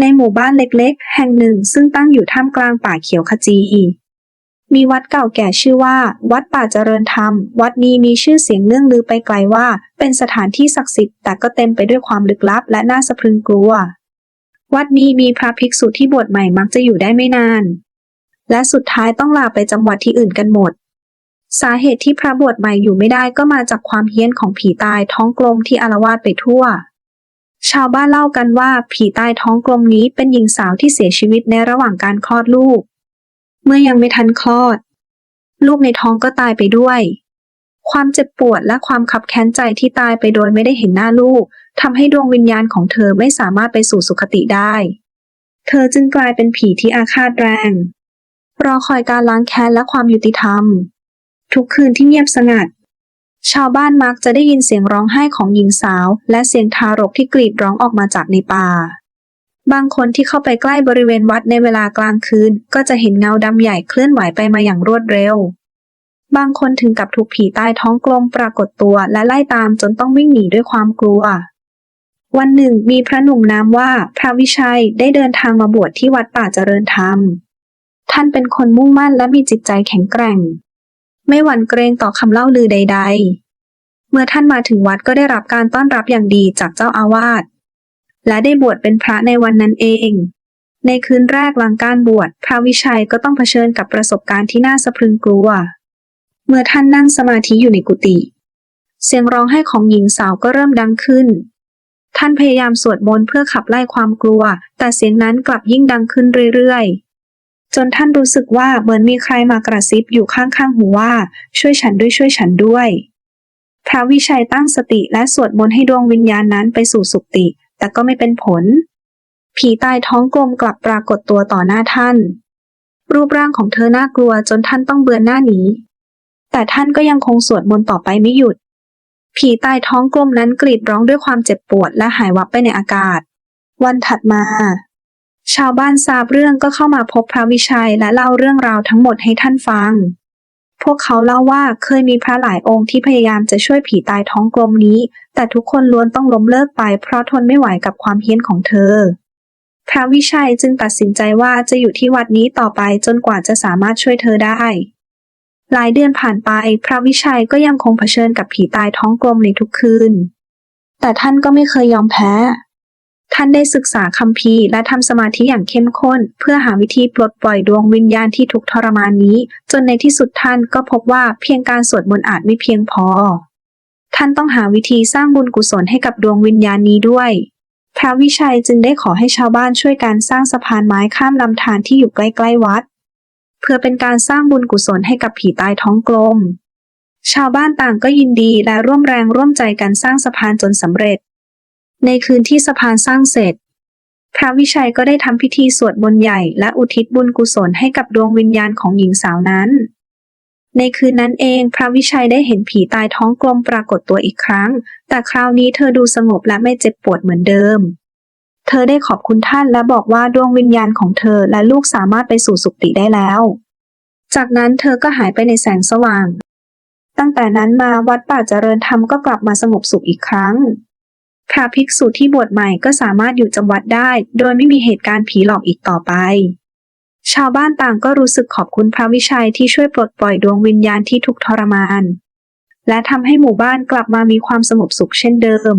ในหมู่บ้านเล็กๆ แห่งหนึ่งซึ่งตั้งอยู่ท่ามกลางป่าเขียวขจีมีวัดเก่าแก่ชื่อว่า วัดป่าเจริญธรรม วัดนี้มีชื่อเสียงเรื่องลือไปไกลว่า เป็นสถานที่ศักดิ์สิทธิ์แต่ก็เต็มไปด้วยความลึกลับและน่าสะพรึงกลัว วัดนี้มีพระภิกษุที่บวชใหม่มักจะอยู่ได้ไม่นาน และสุดท้ายต้องลาไปจำวัดที่อื่นกันหมดสาเหตุที่พระบวชใหม่อยู่ไม่ได้ก็มาจากความเฮี้ยนของผีตายท้องกลมที่อารวาสไปทั่ว ชาวบ้านเล่ากันว่าผีใต้ท้องกลมนี้เป็นหญิงสาวที่เสียชีวิตในระหว่างการคลอดลูก เมื่อยังไม่ทันคลอด ลูกในท้องก็ตายไปด้วย ความเจ็บปวดและความขับแค้นใจที่ตายไปโดยไม่ได้เห็นหน้าลูกทำให้ดวงวิญญาณของเธอไม่สามารถไปสู่สุคติได้ เธอจึงกลายเป็นผีที่อาฆาตแรง รอคอยการล้างแค้นและความยุติธรรม ทุกคืนที่เงียบสงัด ชาวบ้านมักจะได้ยินเสียงร้องไห้ของหญิงสาว และเสียงทารกที่กรีดร้องออกมาจากในป่า บางคนที่เข้าไปใกล้บริเวณวัดในเวลากลางคืน ก็จะเห็นเงาดำใหญ่เคลื่อนไหวไปมาอย่างรวดเร็ว บางคนถึงกับถูกผีใต้ท้องกลมปรากฏตัวและไล่ตามจนต้องวิ่งหนีด้วยความกลัว วันหนึ่งมีพระหนุ่มนามว่าพระวิชัยได้เดินทางมาบวชที่วัดป่าเจริญธรรม ท่านเป็นคนมุ่งมั่นและมีจิตใจแข็งแกร่ง ไม่หวั่นเกรงต่อคำเล่าลือใด ๆ เมื่อท่านมาถึงวัดก็ได้รับการต้อนรับอย่างดีจากเจ้าอาวาส และได้บวชเป็นพระในวันนั้นเอง ในคืนแรกหลังการบวช พระวิชัยก็ต้องเผชิญกับประสบการณ์ที่น่าสะพรึงกลัว เมื่อท่านนั่งสมาธิอยู่ในกุฏิ เสียงร้องไห้ของหญิงสาวก็เริ่มดังขึ้น ท่านพยายามสวดมนต์เพื่อขับไล่ความกลัว แต่เสียงนั้นกลับยิ่งดังขึ้นเรื่อยๆ จนท่านรู้สึกว่าเหมือนมีใครมากระซิบอยู่ข้างๆหูว่า ช่วยฉันด้วยช่วยฉันด้วย พระวิชัยตั้งสติและสวดมนต์ให้ดวงวิญญาณนั้นไปสู่สุคติ แต่ก็ไม่เป็นผล ผีตายท้องกลมกลับปรากฏตัวต่อหน้าท่าน รูปร่างของเธอน่ากลัวจนท่านต้องเบือนหน้าหนี แต่ท่านก็ยังคงสวดมนต์ต่อไปไม่หยุด ผีตายท้องกลมนั้นกรีดร้องด้วยความเจ็บปวดและหายวับไปในอากาศ วันถัดมา ชาวบ้านทราบเรื่องก็เข้ามาพบพระวิชัยและเล่าเรื่องราวทั้งหมดให้ท่านฟัง พวกเขาเล่าว่าเคยมีพระหลายองค์ที่พยายามจะช่วยผีตายท้องกลมนี้ แต่ทุกคนล้วนต้องล้มเลิกไปเพราะทนไม่ไหวกับความเฮี้ยนของเธอ พระวิชัยจึงตัดสินใจว่าจะอยู่ที่วัดนี้ต่อไปจนกว่าจะสามารถช่วยเธอได้ หลายเดือนผ่านไปพระวิชัยก็ยังคงเผชิญกับผีตายท้องกลมในทุกคืน แต่ท่านก็ไม่เคยยอมแพ้ ท่านได้ศึกษาคัมภีร์และทำสมาธิอย่างเข้มข้น เพื่อหาวิธีปลดปล่อยดวงวิญญาณที่ทุกทรมานนี้ จนในที่สุดท่านก็พบว่าเพียงการสวดมนต์อาจไม่เพียงพอ ท่านต้องหาวิธีสร้างบุญกุศลให้กับดวงวิญญาณนี้ด้วยพระวิชัยจึงได้ขอให้ชาวบ้านช่วยการสร้างสะพานไม้ข้ามลำธารที่อยู่ใกล้ๆวัด เพื่อเป็นการสร้างบุญกุศลให้กับผีตายท้องกลม ชาวบ้านต่างก็ยินดีและร่วมแรงร่วมใจกันสร้างสะพานจนสำเร็จ ในคืนที่สะพานสร้างเสร็จ พระวิชัยก็ได้ทำพิธีสวดมนต์ใหญ่และอุทิศบุญกุศลให้กับดวงวิญญาณของหญิงสาวนั้น ในคืนนั้นเองพระวิชัยได้เห็นผีตายท้องกลมปรากฏตัวอีกครั้ง แต่คราวนี้เธอดูสงบและไม่เจ็บปวดเหมือนเดิม เธอได้ขอบคุณท่านและบอกว่าดวงวิญญาณของเธอและลูกสามารถไปสู่สุคติได้แล้ว จากนั้นเธอก็หายไปในแสงสว่าง ตั้งแต่นั้นมาวัดป่าเจริญธรรมก็กลับมาสงบสุขอีกครั้ง พระภิกษุที่บวชใหม่ก็สามารถอยู่จำวัดได้ โดยไม่มีเหตุการณ์ผีหลอกอีกต่อไป ชาวบ้านต่างก็รู้สึกขอบคุณพระวิชัยที่ช่วยปลดปล่อยดวงวิญญาณที่ทุกทรมาน และทำให้หมู่บ้านกลับมามีความสงบสุขเช่นเดิม